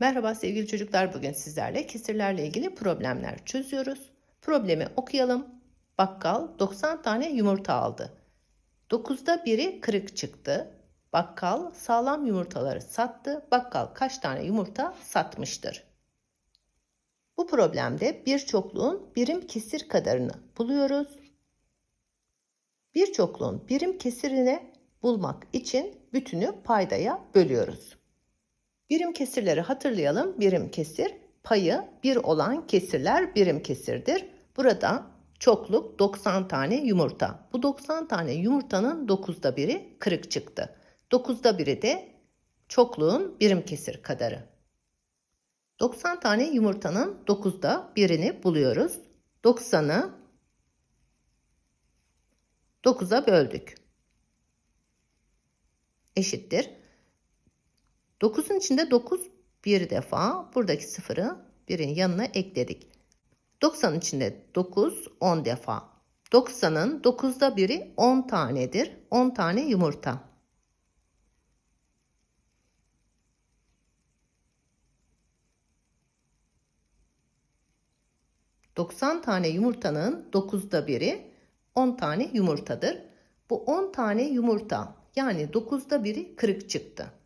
Merhaba sevgili çocuklar. Bugün sizlerle kesirlerle ilgili problemler çözüyoruz. Problemi okuyalım. Bakkal 90 tane yumurta aldı. 9'da biri kırık çıktı. Bakkal sağlam yumurtaları sattı. Bakkal kaç tane yumurta satmıştır? Bu problemde bir çokluğun birim kesir kadarını buluyoruz. Bir çokluğun birim kesirini bulmak için bütünü paydaya bölüyoruz. Birim kesirleri hatırlayalım. Birim kesir payı 1 olan kesirler birim kesirdir. Burada çokluk 90 tane yumurta. Bu 90 tane yumurtanın 9'da biri kırık çıktı. 9'da biri de çokluğun birim kesir kadarı. 90 tane yumurtanın 9'da birini buluyoruz. 90'ı 9'a böldük. Eşittir. 9'un içinde 9 bir defa buradaki sıfırı birin yanına ekledik. 90'ın içinde 9 10 defa. 90'ın 9'da biri 10 tanedir. 10 tane yumurta. ...90 tane yumurtanın 9'da biri 10 tane yumurtadır. Bu 10 tane yumurta yani 9'da biri kırık çıktı.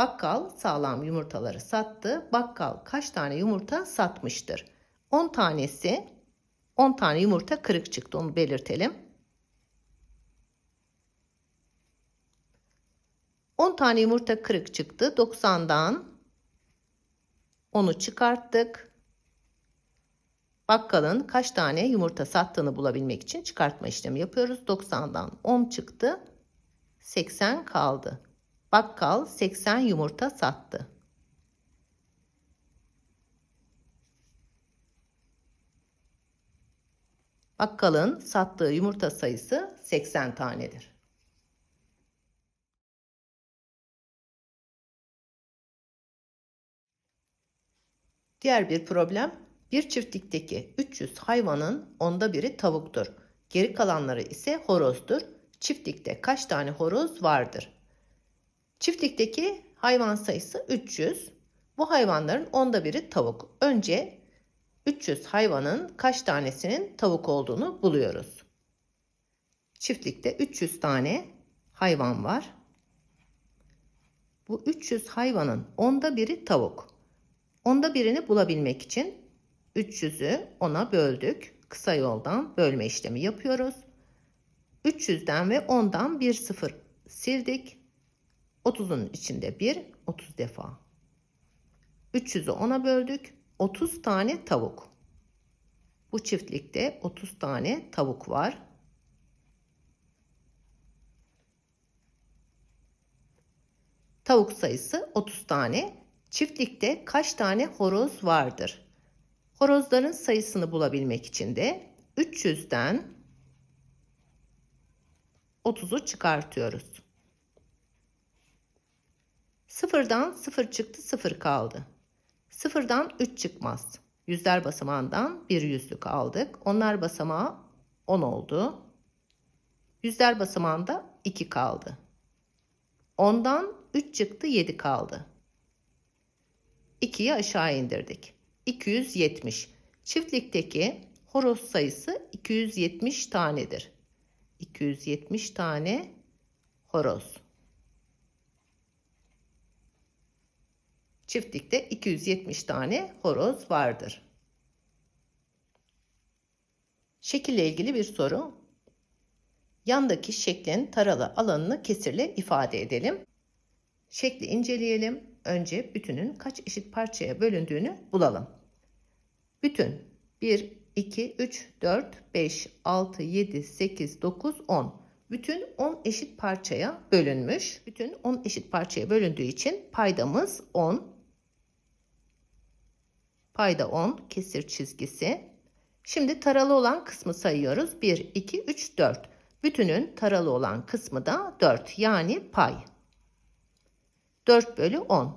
Bakkal sağlam yumurtaları sattı. Bakkal kaç tane yumurta satmıştır? 10 tanesi 10 tane yumurta kırık çıktı onu belirtelim. 10 tane yumurta kırık çıktı. 90'dan 10'u çıkarttık. Bakkalın kaç tane yumurta sattığını bulabilmek için çıkartma işlemi yapıyoruz. 90'dan 10 çıktı. 80 kaldı. Bakkal 80 yumurta sattı. Bakkalın sattığı yumurta sayısı 80 tanedir. Diğer bir problem, bir çiftlikteki 300 hayvanın onda biri tavuktur. Geri kalanları ise horozdur. Çiftlikte kaç tane horoz vardır? Çiftlikteki hayvan sayısı 300. Bu hayvanların onda biri tavuk. Önce 300 hayvanın kaç tanesinin tavuk olduğunu buluyoruz. Çiftlikte 300 tane hayvan var. Bu 300 hayvanın onda biri tavuk. Onda birini bulabilmek için 300'ü ona böldük. Kısa yoldan bölme işlemi yapıyoruz. 300'den ve 10'dan bir sıfır sildik. 30'un içinde 1, 30 defa. 300'ü 10'a böldük. 30 tane tavuk. Bu çiftlikte 30 tane tavuk var. Tavuk sayısı 30 tane. Çiftlikte kaç tane horoz vardır? Horozların sayısını bulabilmek için de 300'den 30'u çıkartıyoruz. Sıfırdan sıfır çıktı sıfır kaldı. Sıfırdan 3 çıkmaz. Yüzler basamağından bir yüzlük aldık. Onlar basamağı 10 oldu. Yüzler basamağında 2 kaldı. Ondan 3 çıktı 7 kaldı. 2'yi aşağı indirdik. 270. Çiftlikteki horoz sayısı 270 tanedir. 270 tane horoz. Çiftlikte 270 tane horoz vardır. Şekille ilgili bir soru. Yandaki şeklin taralı alanını kesirle ifade edelim. Şekli inceleyelim. Önce bütünün kaç eşit parçaya bölündüğünü bulalım. Bütün 1, 2, 3, 4, 5, 6, 7, 8, 9, 10. Bütün 10 eşit parçaya bölünmüş. Bütün 10 eşit parçaya bölündüğü için paydamız 10. Payda 10 kesir çizgisi. Şimdi taralı olan kısmı sayıyoruz. 1, 2, 3, 4. Bütünün taralı olan kısmı da 4 yani pay. 4 bölü 10.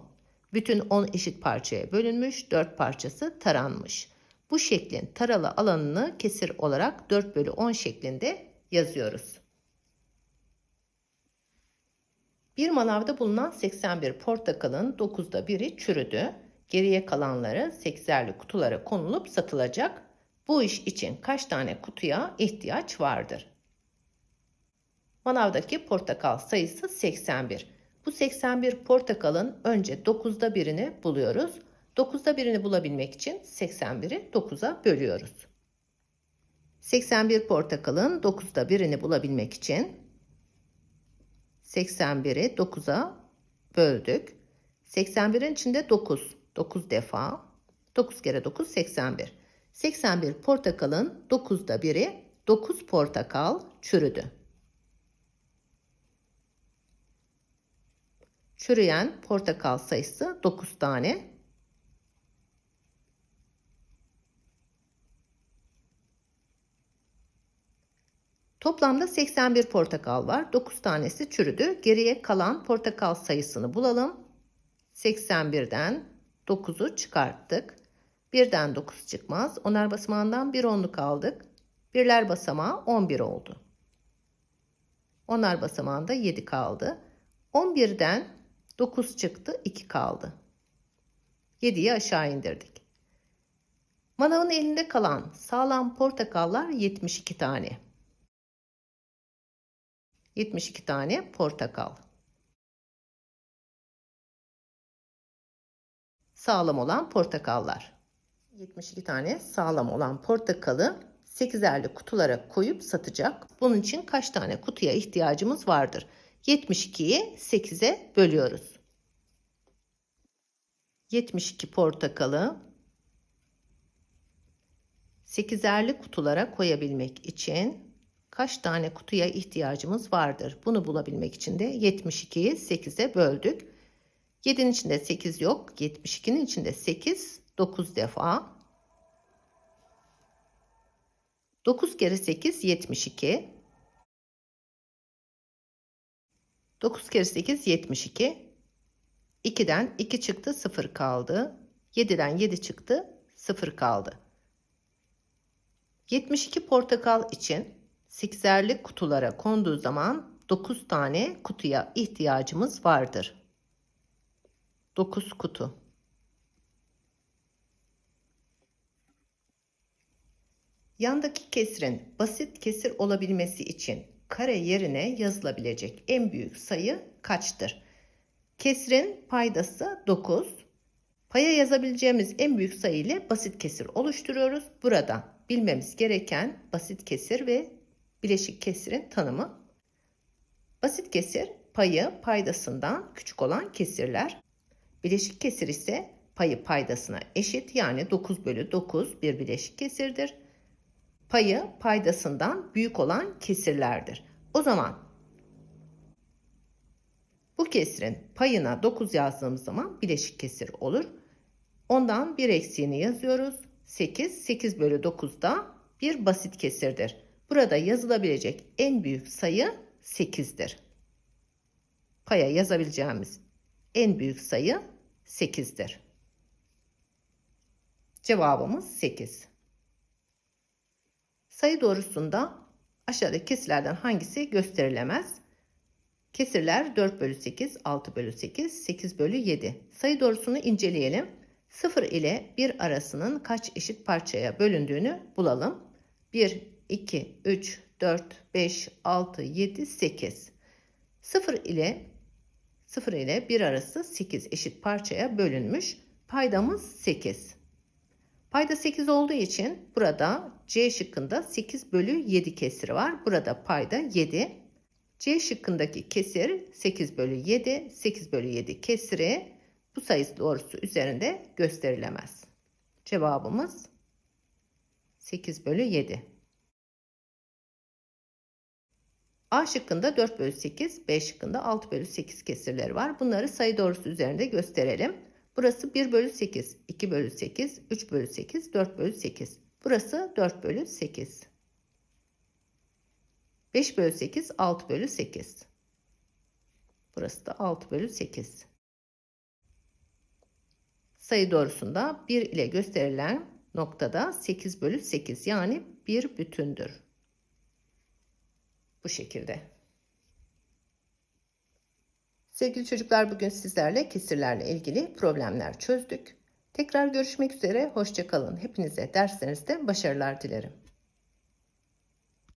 Bütün 10 eşit parçaya bölünmüş 4 parçası taranmış. Bu şeklin taralı alanını kesir olarak 4 bölü 10 şeklinde yazıyoruz. Bir manavda bulunan 81 portakalın 9'da 1'i çürüdü. Geriye kalanları 8'erli kutulara konulup satılacak. Bu iş için kaç tane kutuya ihtiyaç vardır? Manavdaki portakal sayısı 81. Bu 81 portakalın önce 9'da 1'ini buluyoruz. 9'da 1'ini bulabilmek için 81'i 9'a bölüyoruz. 81 portakalın 9'da 1'ini bulabilmek için 81'i 9'a böldük. 81'in içinde 9. 9 defa. 9 kere 9 81. 81 portakalın 9'da 1'i 9 portakal çürüdü. Çürüyen portakal sayısı 9 tane. Toplamda 81 portakal var. 9 tanesi çürüdü. Geriye kalan portakal sayısını bulalım. 81'den 9'u çıkarttık. 1'den 9 çıkmaz. Onar basamağından 1 onluk aldık. Birler basamağı 11 oldu. Onar basamağında 7 kaldı. 11'den 9 çıktı 2 kaldı. 7'yi aşağı indirdik. Manavın elinde kalan sağlam portakallar 72 tane. 72 tane portakal. Sağlam olan portakallar. 72 tane sağlam olan portakalı 8'erli kutulara koyup satacak. Bunun için kaç tane kutuya ihtiyacımız vardır? 72'yi 8'e bölüyoruz. 72 portakalı 8'erli kutulara koyabilmek için kaç tane kutuya ihtiyacımız vardır? Bunu bulabilmek için de 72'yi 8'e böldük. 7'nin içinde 8 yok. 72'nin içinde 8 9 defa. 9 kere 8 72. 9 kere 8 72. 2'den 2 çıktı 0 kaldı. 7'den 7 çıktı 0 kaldı. 72 portakal için 8'erli kutulara konduğu zaman 9 tane kutuya ihtiyacımız vardır. 9 kutu. Yandaki kesrin basit kesir olabilmesi için kare yerine yazılabilecek en büyük sayı kaçtır? Kesrin paydası 9. Paya yazabileceğimiz en büyük sayı ile basit kesir oluşturuyoruz. Burada bilmemiz gereken basit kesir ve bileşik kesirin tanımı. Basit kesir payı paydasından küçük olan kesirler. Bileşik kesir ise payı paydasına eşit yani 9 bölü 9 bir bileşik kesirdir. Payı paydasından büyük olan kesirlerdir. O zaman bu kesirin payına 9 yazdığımız zaman bileşik kesir olur. Ondan bir eksiğini yazıyoruz. 8, 8 bölü 9 da bir basit kesirdir. Burada yazılabilecek en büyük sayı 8'dir. Paya yazabileceğimiz en büyük sayı 8'dir. Cevabımız 8. Sayı doğrusunda aşağıdaki kesirlerden hangisi gösterilemez? Kesirler 4 bölü 8, 6 bölü 8, 8 bölü 7. Sayı doğrusunu inceleyelim. 0 ile 1 arasının kaç eşit parçaya bölündüğünü bulalım. 1, 2, 3, 4, 5, 6, 7, 8. 0 ile 0 ile 1 arası 8 eşit parçaya bölünmüş. Paydamız 8. Payda 8 olduğu için burada C şıkkında 8 bölü 7 kesiri var. Burada payda 7. C şıkkındaki kesir 8 bölü 7. 8 bölü 7 kesiri bu sayı doğrusu üzerinde gösterilemez. Cevabımız 8 bölü 7. A şıkkında 4 bölü 8, B şıkkında 6 bölü 8 kesirleri var. Bunları sayı doğrusu üzerinde gösterelim. Burası 1 bölü 8, 2 bölü 8, 3 bölü 8, 4 bölü 8. Burası 4 bölü 8. 5 bölü 8, 6 bölü 8. Burası da 6 bölü 8. Sayı doğrusunda 1 ile gösterilen noktada 8 bölü 8 yani bir bütündür. Bu şekilde. Sevgili çocuklar bugün sizlerle kesirlerle ilgili problemler çözdük. Tekrar görüşmek üzere, hoşçakalın. Hepinize derslerinizde başarılar dilerim.